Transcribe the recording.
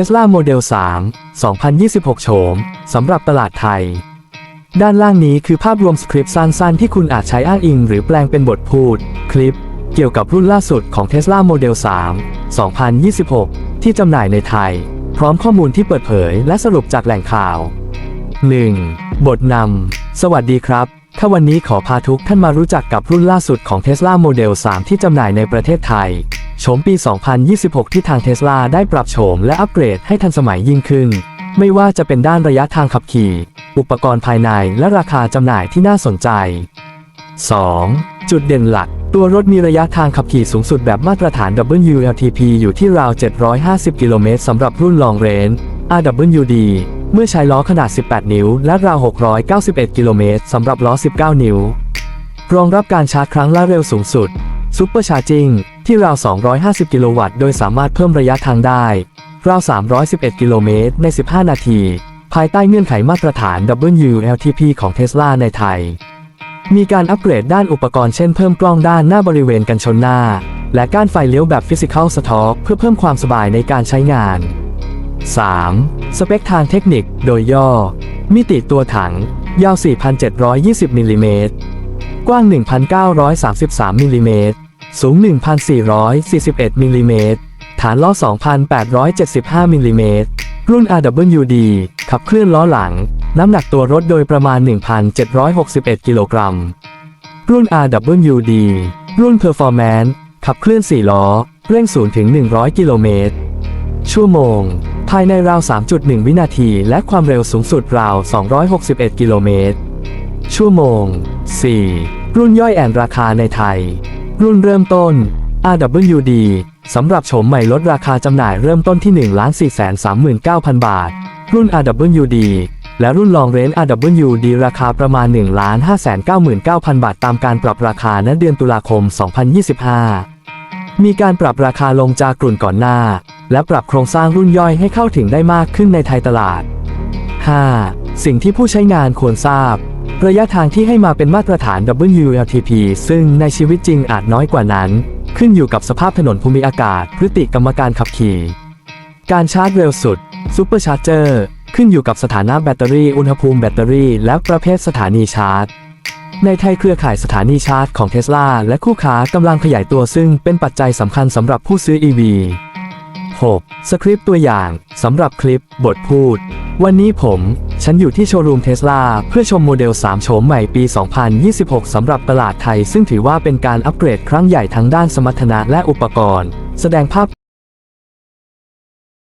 Tesla Model 3 2026 โฉม สำหรับตลาดไทย ด้านล่างนี้คือภาพรวมสคริปต์สั้นๆ ที่คุณอาจใช้อ้างอิงหรือแปลงเป็นบทพูด คลิป เกี่ยวกับรุ่นล่าสุดของ Tesla Model 3 2026 ที่จำหน่ายในไทย พร้อมข้อมูลที่เปิดเผยและสรุปจากแหล่งข่าว 1. บทนำ สวัสดีครับ ถ้าวันนี้ขอพาทุกท่านมารู้จักกับรุ่นล่าสุดของ Tesla Model 3 ที่จำหน่ายในประเทศไทย โฉมปี 2026 ที่ทาง Tesla ได้ปรับโฉมและอัปเกรดให้ทันสมัยยิ่งขึ้น ไม่ว่าจะเป็นด้านระยะทางขับขี่ อุปกรณ์ภายในและราคาจำหน่ายที่น่าสนใจ 2. จุดเด่นหลัก ตัวรถมีระยะทางขับขี่สูงสุดแบบมาตรฐาน WLTP อยู่ที่ราว 750 กิโลเมตรสำหรับรุ่น Long Range RWD เมื่อใช้ล้อขนาด 18 นิ้ว และราว 691 กิโลเมตรสำหรับล้อ 19 นิ้ว รองรับการชาร์จครั้งละเร็วสูงสุด Super Charging ที่ราว 250 กิโลวัตต์ โดยสามารถเพิ่มระยะทางได้ ราว 311 กิโลเมตรใน 15 นาที ภายใต้เงื่อนไขมาตรฐาน WLTP ของ Tesla ในไทย มีการอัปเกรดด้านอุปกรณ์เช่นเพิ่มกล้องด้านหน้าบริเวณกันชนหน้า และก้านไฟเลี้ยวแบบ Physical Stop เพื่อเพิ่มความสบายในการใช้งาน 3. สเปคทางเทคนิค โดยย่อ มิติตัวถัง ยาว 4,720 มิลลิเมตร กว้าง 1,933 มิลลิเมตร สูง 1,441 มิลลิเมตร ฐานล้อ 2,875 มิลลิเมตร รุ่น RWD ขับเคลื่อนล้อหลัง น้ำหนักตัวรถโดยประมาณ 1,761 กิโลกรัม รุ่น RWD รุ่น Performance ขับเคลื่อน 4 ล้อ เร่ง0ถึง 100 กิโลเมตร ชั่วโมง ภายในราว 3.1 วินาที และความเร็วสูงสุดราว 261 กิโลเมตร ชั่วโมง 4. รุ่นย่อยแอนราคาในไทย รุ่นเริ่มต้น RWD สำหรับโฉมใหม่ลดราคาจำหน่ายเริ่มต้นที่ 1,439,000 บาท รุ่น RWD และรุ่น Long Range RWD ราคาประมาณ 1,599,000 บาท ตามการปรับราคาณเดือนตุลาคม 2025 มีการปรับราคาลงจากกลุ่นก่อนหน้า และปรับโครงสร้างรุ่นย่อยให้เข้าถึงได้มากขึ้นในไทยตลาด 5. สิ่งที่ผู้ใช้งานควรทราบ ระยะทางที่ให้มาเป็นมาตรฐาน WLTP ซึ่งในชีวิตจริงอาจน้อยกว่านั้น ขึ้นอยู่กับสภาพถนนภูมิอากาศ พฤติกรรมการขับขี่ การชาร์จเร็วสุด Super Charger ขึ้นอยู่กับสถานะแบตเตอรี่อุณหภูมิแบตเตอรี่ และประเภทสถานีชาร์จ ในไทยเครือข่ายสถานีชาร์จของ Tesla และคู่ค้ากำลังขยายตัวซึ่งเป็นปัจจัยสำคัญสำหรับผู้ซื้อ EV 6. สคริปต์ตัวอย่างสำหรับคลิป บทพูด วันนี้ผม ฉันอยู่ที่โชว์รูมเทสลาเพื่อชมโมเดล 3 โฉมใหม่ปี 2026 สำหรับตลาดไทย ซึ่งถือว่าเป็นการอัปเกรดครั้งใหญ่ทั้งด้านสมรรถนะและอุปกรณ์ แสดงภาพ